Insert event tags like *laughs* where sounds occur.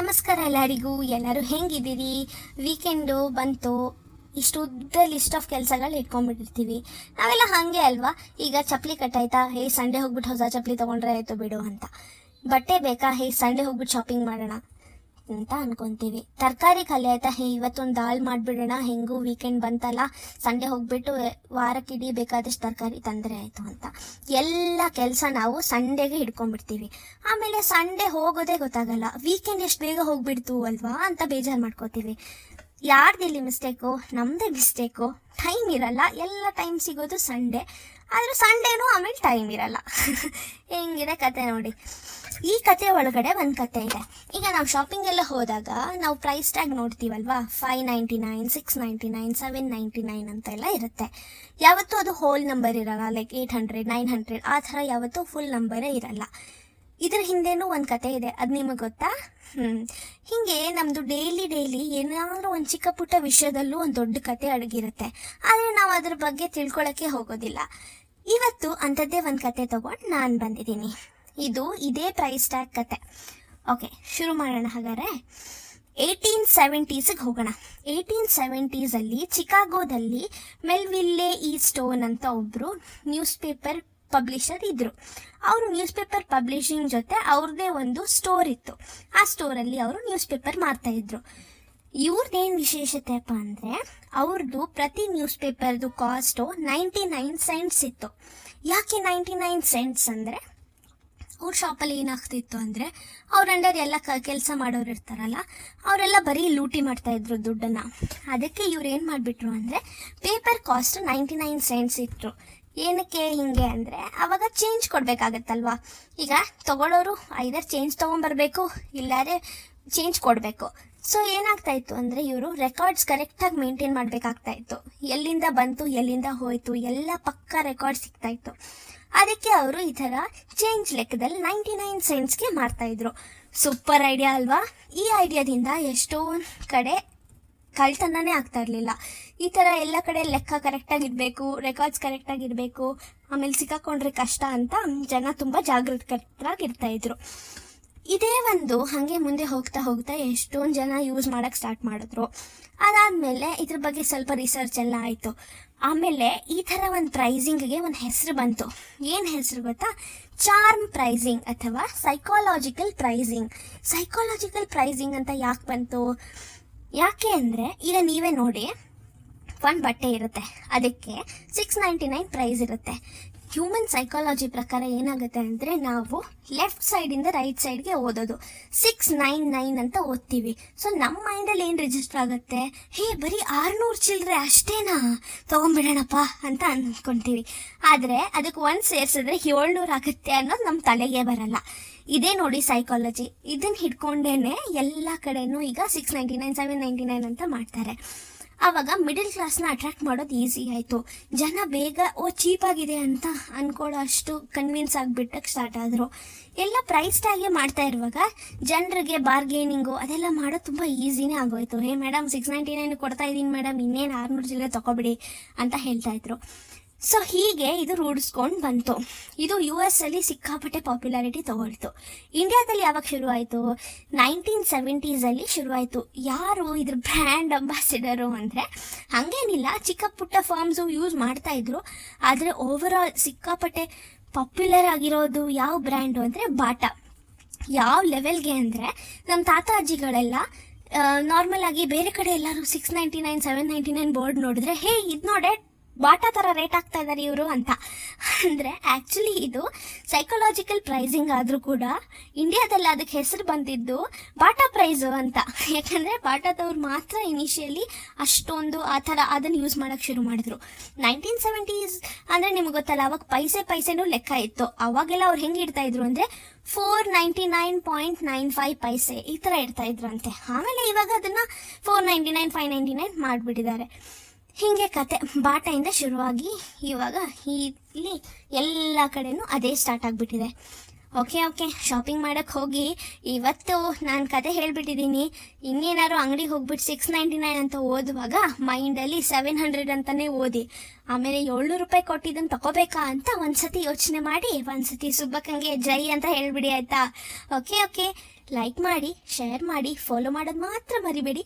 ನಮಸ್ಕಾರ ಎಲ್ಲರಿಗೂ. ಎಲ್ಲರೂ ಹೆಂಗಿದ್ದೀರಿ? ವೀಕೆಂಡು ಬಂತು. ಇಷ್ಟು ಉದ್ದ ಲಿಸ್ಟ್ ಆಫ್ ಕೆಲಸಗಳು ಇಟ್ಕೊಂಡ್ಬಿಟ್ಟಿರ್ತೀವಿ. ನಾವೆಲ್ಲ ಹಾಗೆ ಅಲ್ವಾ? ಈಗ ಚಪ್ಪಲಿ ಕಟ್ಟಾಯ್ತಾ ಹೇ, ಸಂಡೇ ಹೋಗ್ಬಿಟ್ಟು ಹೊಸ ಚಪ್ಪಲಿ ತೊಗೊಂಡ್ರೆ ಆಯಿತು ಬಿಡು ಅಂತ. ಬಟ್ಟೆ ಬೇಕಾ? ಹೇ, ಸಂಡೇ ಹೋಗ್ಬಿಟ್ಟು ಶಾಪಿಂಗ್ ಮಾಡೋಣ. ಅಂತ ಅನ್ಕೊಂತೀವಿ. ತರಕಾರಿ ಖಾಲಿ ಆಯ್ತಾ ಹೇ, ಇವತ್ತೊಂದು ದಾಲ್ ಮಾಡ್ಬಿಡೋಣ, ಹೆಂಗೂ ವೀಕೆಂಡ್ ಬಂತಲ್ಲ, ಸಂಡೆ ಹೋಗ್ಬಿಟ್ಟು ವಾರಕ್ಕಿಡೀ ಬೇಕಾದಷ್ಟು ತರಕಾರಿ ತಂದರೆ ಆಯಿತು ಅಂತ. ಎಲ್ಲ ಕೆಲಸ ನಾವು ಸಂಡೆಗೆ ಹಿಡ್ಕೊಂಡ್ಬಿಡ್ತೀವಿ. ಆಮೇಲೆ ಸಂಡೆ ಹೋಗೋದೇ ಗೊತ್ತಾಗಲ್ಲ. ವೀಕೆಂಡ್ ಎಷ್ಟು ಬೇಗ ಹೋಗ್ಬಿಡ್ತು ಅಲ್ವಾ ಅಂತ ಬೇಜಾರು ಮಾಡ್ಕೋತೀವಿ. ಯಾರ್ದಿಲ್ಲಿ ಮಿಸ್ಟೇಕು ನಮ್ಮದೇ ಮಿಸ್ಟೇಕು ಟೈಮ್ ಇರಲ್ಲ. ಎಲ್ಲ ಟೈಮ್ ಸಿಗೋದು ಸಂಡೇ ಆದರೂ ಸಂಡೇನೂ ಆಮೇಲೆ ಟೈಮ್ ಇರಲ್ಲ. *laughs* ಹೆಂಗಿದೆ ಕತೆ ನೋಡಿ. ಈ ಕತೆ ಒಳಗಡೆ ಒಂದು ಕತೆ ಇದೆ. ಈಗ ನಾವು ಶಾಪಿಂಗ್ ಎಲ್ಲ ಹೋದಾಗ ನಾವು price tag ನೋಡ್ತೀವಲ್ವಾ? Five ninety nine six ninety nine seven ninety nine ಅಂತೆಲ್ಲ ಇರುತ್ತೆ. ಯಾವತ್ತೂ ಅದು ಹೋಲ್ ನಂಬರ್ ಇರಲ್ಲ. Like eight hundred nine hundred ಆ ಥರ ಯಾವತ್ತೂ ಫುಲ್ ನಂಬರೇ ಇರಲ್ಲ. ಇದ್ರ ಹಿಂದೆನೂ ಒಂದು ಕತೆ ಇದೆ. ಅದು ನಿಮಗೆ ಗೊತ್ತಾ? ಹ್ಮ್. ಹಿಂಗೆ ನಮ್ದು ಡೈಲಿ ಡೈಲಿ ಏನಾದರೂ ಒಂದು ಚಿಕ್ಕ ಪುಟ್ಟ ವಿಷಯದಲ್ಲೂ ಒಂದು ದೊಡ್ಡ ಕತೆ ಅಡಗಿರುತ್ತೆ. ಆದರೆ ನಾವು ಅದ್ರ ಬಗ್ಗೆ ತಿಳ್ಕೊಳಕ್ಕೆ ಹೋಗೋದಿಲ್ಲ. ಇವತ್ತು ಅಂಥದ್ದೇ ಒಂದು ಕತೆ ತಗೊಂಡು ನಾನು ಬಂದಿದ್ದೀನಿ. ಇದು ಇದೇ ಪ್ರೈಸ್ ಟ್ಯಾಗ್ ಕತೆ. ಓಕೆ, ಶುರು ಮಾಡೋಣ ಹಾಗಾದ್ರೆ. ಏಯ್ಟೀನ್ ಸೆವೆಂಟೀಸಿಗೆ ಹೋಗೋಣ. ಏಯ್ಟೀನ್ ಸೆವೆಂಟೀಸಲ್ಲಿ ಚಿಕಾಗೋದಲ್ಲಿ ಮೆಲ್ವಿಲ್ಲೆ ಈ ಸ್ಟೋನ್ ಅಂತ ಒಬ್ಬರು ನ್ಯೂಸ್ ಪೇಪರ್ ಪಬ್ಲಿಷರ್ ಇದ್ರು. ಅವರು ನ್ಯೂಸ್ ಪೇಪರ್ ಪಬ್ಲಿಷಿಂಗ್ ಜೊತೆ ಅವ್ರದ್ದೇ ಒಂದು ಸ್ಟೋರ್ ಇತ್ತು. ಆ ಸ್ಟೋರಲ್ಲಿ ಅವರು ನ್ಯೂಸ್ ಪೇಪರ್ ಮಾರ್ತಾ ಇದ್ರು. ಇವ್ರದ್ದೇನು ವಿಶೇಷತೆಪ್ಪ ಅಂದರೆ ಅವ್ರದ್ದು ಪ್ರತಿ ನ್ಯೂಸ್ ಪೇಪರ್ದು ಕಾಸ್ಟು ನೈಂಟಿ ನೈನ್ ಸೆಂಟ್ಸ್ ಇತ್ತು. ಯಾಕೆ ನೈಂಟಿ ನೈನ್ ಸೆಂಟ್ಸ್ ಅಂದರೆ, ಅವ್ರ ಶಾಪಲ್ಲಿ ಏನಾಗ್ತಿತ್ತು ಅಂದರೆ, ಅವ್ರ ಅಂಡರ್ ಎಲ್ಲ ಕ ಕೆಲಸ ಮಾಡೋರು ಇರ್ತಾರಲ್ಲ, ಅವರೆಲ್ಲ ಬರೀ ಲೂಟಿ ಮಾಡ್ತಾ ಇದ್ರು ದುಡ್ಡನ್ನು. ಅದಕ್ಕೆ ಇವ್ರು ಏನು ಮಾಡಿಬಿಟ್ರು ಅಂದರೆ paper cost ninety nine cents ಇತ್ತು. ಏನಕ್ಕೆ ಹಿಂಗೆ ಅಂದರೆ ಅವಾಗ ಚೇಂಜ್ ಕೊಡಬೇಕಾಗತ್ತಲ್ವಾ? ಈಗ ತಗೊಳ್ಳೋರು ಐದರ್ ಚೇಂಜ್ ತೊಗೊಂಬರ್ಬೇಕು ಇಲ್ಲಾರೆ ಚೇಂಜ್ ಕೊಡಬೇಕು. ಸೊ ಏನಾಗ್ತಾ ಇತ್ತು ಅಂದರೆ ಇವರು ರೆಕಾರ್ಡ್ಸ್ ಕರೆಕ್ಟಾಗಿ ಮೇಂಟೈನ್ ಮಾಡಬೇಕಾಗ್ತಾ ಇತ್ತು. ಎಲ್ಲಿಂದ ಬಂತು, ಎಲ್ಲಿಂದ ಹೋಯಿತು, ಎಲ್ಲ ಪಕ್ಕ ರೆಕಾರ್ಡ್ ಸಿಗ್ತಾ ಇತ್ತು ಅದಕ್ಕೆ ಅವರು ಈ ಥರ ಚೇಂಜ್ ಲೆಕ್ಕದಲ್ಲಿ ನೈಂಟಿ ನೈನ್ ಸೆಂಟ್ಸ್ಗೆ ಮಾಡ್ತಾ ಇದ್ರು ಸೂಪರ್ ಐಡಿಯಾ ಅಲ್ವಾ? ಈ ಐಡಿಯಾದಿಂದ ಎಷ್ಟೋ ಕಡೆ ಕಳ್ತನನೇ ಆಗ್ತಾ ಇರಲಿಲ್ಲ. ಈ ಥರ ಎಲ್ಲ ಕಡೆ ಲೆಕ್ಕ ಕರೆಕ್ಟಾಗಿ ಇರಬೇಕು ರೆಕಾರ್ಡ್ಸ್ ಕರೆಕ್ಟಾಗಿ ಇರಬೇಕು, ಆಮೇಲೆ ಸಿಕ್ಕಾಕೊಂಡ್ರೆ ಕಷ್ಟ ಅಂತ ಜನ ತುಂಬ ಜಾಗೃತರಾಗಿರ್ತಾ ಇದ್ರು. ಇದೇ ಒಂದು ಹಾಗೆ ಮುಂದೆ ಹೋಗ್ತಾ ಹೋಗ್ತಾ ಎಷ್ಟೊಂದು ಜನ ಯೂಸ್ ಮಾಡೋಕ್ಕೆ ಸ್ಟಾರ್ಟ್ ಮಾಡಿದ್ರು. ಅದಾದಮೇಲೆ ಇದ್ರ ಬಗ್ಗೆ ಸ್ವಲ್ಪ ರಿಸರ್ಚ್ ಎಲ್ಲ ಆಯಿತು. ಆಮೇಲೆ ಈ ಥರ ಒಂದು ಪ್ರೈಸಿಂಗ್ಗೆ ಒಂದು ಹೆಸರು ಬಂತು. ಏನು ಹೆಸರು ಗೊತ್ತಾ? ಚಾರ್ಮ್ ಪ್ರೈಸಿಂಗ್ ಅಥವಾ ಸೈಕಾಲಜಿಕಲ್ ಪ್ರೈಸಿಂಗ್ ಸೈಕಾಲಜಿಕಲ್ ಪ್ರೈಸಿಂಗ್ ಅಂತ ಯಾಕೆ ಬಂತು? ಯಾಕೆ ಅಂದರೆ ಈಗ ನೀವೇ ನೋಡಿ, ಒಂದು ಬಟ್ಟೆ ಇರುತ್ತೆ. ಅದಕ್ಕೆ ಸಿಕ್ಸ್ ನೈಂಟಿ ನೈನ್ ಪ್ರೈಸ್ ಇರುತ್ತೆ. ಹ್ಯೂಮನ್ ಸೈಕಾಲಜಿ ಪ್ರಕಾರ ಏನಾಗುತ್ತೆ ಅಂದರೆ ನಾವು ಲೆಫ್ಟ್ ಸೈಡಿಂದ ರೈಟ್ ಸೈಡ್ಗೆ ಓದೋದು. ಸಿಕ್ಸ್ ನೈನ್ ನೈನ್ ಅಂತ ಓದ್ತೀವಿ. ಸೊ ನಮ್ಮ ಮೈಂಡಲ್ಲಿ ಏನು ರಿಜಿಸ್ಟರ್ ಆಗುತ್ತೆ? ಹೇ, ಬರೀ ಆರುನೂರು ಚಿಲ್ಲರೆ ಅಷ್ಟೇನಾ? ತೊಗೊಂಬಿಡೋಣಪ್ಪ ಅಂತ ಅಂದ್ಕೊಳ್ತೀವಿ ಆದರೆ ಅದಕ್ಕೆ ಒಂದು ಸೇರಿಸಿದ್ರೆ ಏಳ್ನೂರು ಆಗುತ್ತೆ ಅನ್ನೋದು ನಮ್ಮ ತಲೆಗೆ ಬರಲ್ಲ. ಇದೇ ನೋಡಿ ಸೈಕಾಲಜಿ ಇದನ್ನ ಹಿಡ್ಕೊಂಡೇನೆ ಎಲ್ಲ ಕಡೆನೂ ಈಗ six ninety nine seven ninety nine ಅಂತ ಮಾಡ್ತಾರೆ. ಆವಾಗ ಮಿಡಿಲ್ ಕ್ಲಾಸ್ನ ಅಟ್ರಾಕ್ಟ್ ಮಾಡೋದು ಈಸಿ ಆಯಿತು. ಜನ ಬೇಗ, ಓ ಚೀಪಾಗಿದೆ ಅಂತ ಅಂದ್ಕೊಳ್ಳೋ ಅಷ್ಟು ಕನ್ವಿನ್ಸ್ ಆಗಿಬಿಟ್ಟಕ್ಕೆ ಸ್ಟಾರ್ಟ್ ಆದರು. ಎಲ್ಲ ಪ್ರೈಸ್ ಮಾಡ್ತಾ ಇರುವಾಗ ಜನರಿಗೆ ಬಾರ್ಗೇನಿಂಗು ಅದೆಲ್ಲ ಮಾಡೋದು ತುಂಬ ಈಸಿನೇ ಆಗೋಯ್ತು. Hey madam six ninety nine ಕೊಡ್ತಾ ಇದ್ದೀನಿ ಮೇಡಮ್ ಇನ್ನೇನು ಆರ್ನೂರು ಜಿಲ್ಲೆ ತೊಗೊಬಿಡಿ ಅಂತ ಹೇಳ್ತಾ ಇದ್ರು. ಸೊ ಹೀಗೆ ಇದು ರೂಢಿಸ್ಕೊಂಡು ಬಂತು. ಇದು ಯು ಎಸ್ ಅಲ್ಲಿ ಸಿಕ್ಕಾಪಟ್ಟೆ ಪಾಪ್ಯುಲಾರಿಟಿ ತಗೊಳ್ತು. ಇಂಡಿಯಾದಲ್ಲಿ ಯಾವಾಗ ಶುರುವಾಯಿತು? ನೈನ್ಟೀನ್ ಸೆವೆಂಟೀಸಲ್ಲಿ ಶುರುವಾಯಿತು. ಯಾರು ಇದ್ರ ಬ್ರ್ಯಾಂಡ್ ಅಂಬಾಸಿಡರು ಅಂದರೆ? ಹಾಗೇನಿಲ್ಲ. ಚಿಕ್ಕ ಪುಟ್ಟ ಫಾರ್ಮ್ಸು ಯೂಸ್ ಮಾಡ್ತಾ ಇದ್ರು. ಆದರೆ ಓವರ್ ಸಿಕ್ಕಾಪಟ್ಟೆ ಪಾಪ್ಯುಲರ್ ಆಗಿರೋದು ಯಾವ ಬ್ರ್ಯಾಂಡು ಅಂದರೆ ಬಾಟಾ. ಯಾವ ಲೆವೆಲ್ಗೆ ಅಂದರೆ ನಮ್ಮ ತಾತ ಅಜ್ಜಿಗಳೆಲ್ಲ ನಾರ್ಮಲ್ ಆಗಿ ಬೇರೆ ಕಡೆ ಎಲ್ಲರೂ six ninety nine seven ninety nine board ನೋಡಿದ್ರೆ, ಹೇ, ಇದು ನೋಡೆ ಬಾಟಾ ಥರ ರೇಟ್ ಆಗ್ತಾ ಇದ್ದಾರೆ ಇವರು ಅಂತ. ಅಂದರೆ ಆ್ಯಕ್ಚುಲಿ ಇದು ಸೈಕಲಾಜಿಕಲ್ ಪ್ರೈಸಿಂಗ್ ಆದರೂ ಕೂಡ ಇಂಡಿಯಾದಲ್ಲಿ ಅದಕ್ಕೆ ಹೆಸರು ಬಂದಿದ್ದು ಬಾಟಾ ಪ್ರೈಸ್ ಅಂತ. ಯಾಕಂದರೆ ಬಾಟಾದವ್ರು ಮಾತ್ರ ಇನಿಷಿಯಲಿ ಅಷ್ಟೊಂದು ಆ ಥರ ಅದನ್ನು ಯೂಸ್ ಮಾಡೋಕ್ಕೆ ಶುರು ಮಾಡಿದ್ರು. ನೈನ್ಟೀನ್ ಸೆವೆಂಟೀಸ್ ಅಂದರೆ ನಿಮ್ಗೆ ಗೊತ್ತಲ್ಲ, ಅವಾಗ ಪೈಸೆ ಪೈಸೆನೂ ಲೆಕ್ಕ ಇತ್ತು. ಅವಾಗೆಲ್ಲ ಅವ್ರು ಹೆಂಗೆ ಇಡ್ತಾ ಇದ್ರು ಅಂದರೆ four ninety nine point nine five paise ಈ ಥರ ಇಡ್ತಾ ಇದ್ರು ಅಂತೆ. ಆಮೇಲೆ ಇವಾಗ ಅದನ್ನು four ninety nine five ninety nine ಮಾಡಿಬಿಟ್ಟಿದ್ದಾರೆ. ಹೀಗೆ ಕತೆ ಬಾಟೆಯಿಂದ ಶುರುವಾಗಿ ಇವಾಗ ಇಲ್ಲಿ ಎಲ್ಲ ಕಡೆನೂ ಅದೇ ಸ್ಟಾರ್ಟ್ ಆಗಿಬಿಟ್ಟಿದೆ. ಓಕೆ ಓಕೆ ಶಾಪಿಂಗ್ ಮಾಡೋಕ್ಕೆ ಹೋಗಿ ಇವತ್ತು ನಾನು ಕತೆ ಹೇಳಿಬಿಟ್ಟಿದ್ದೀನಿ ಇನ್ನೇನಾದ್ರು ಅಂಗಡಿಗೆ ಹೋಗ್ಬಿಟ್ಟು ಸಿಕ್ಸ್ ನೈಂಟಿ ನೈನ್ ಅಂತ ಓದುವಾಗ ಮೈಂಡಲ್ಲಿ ಸೆವೆನ್ ಹಂಡ್ರೆಡ್ ಅಂತಲೇ ಓದಿ. ಆಮೇಲೆ ಏಳ್ನೂರು ರೂಪಾಯಿ ಕೊಟ್ಟಿದ್ದನ್ನು ತಗೋಬೇಕಾ ಅಂತ ಒಂದ್ಸತಿ ಯೋಚನೆ ಮಾಡಿ, ಒಂದ್ಸತಿ ಸುಬ್ಬಕ್ಕಂಗೆ ಜೈ ಅಂತ ಹೇಳಿಬಿಡಿ ಆಯಿತಾ? ಓಕೆ ಓಕೆ ಲೈಕ್ ಮಾಡಿ ಶೇರ್ ಮಾಡಿ ಫಾಲೋ ಮಾಡೋದು ಮಾತ್ರ ಮರಿಬೇಡಿ.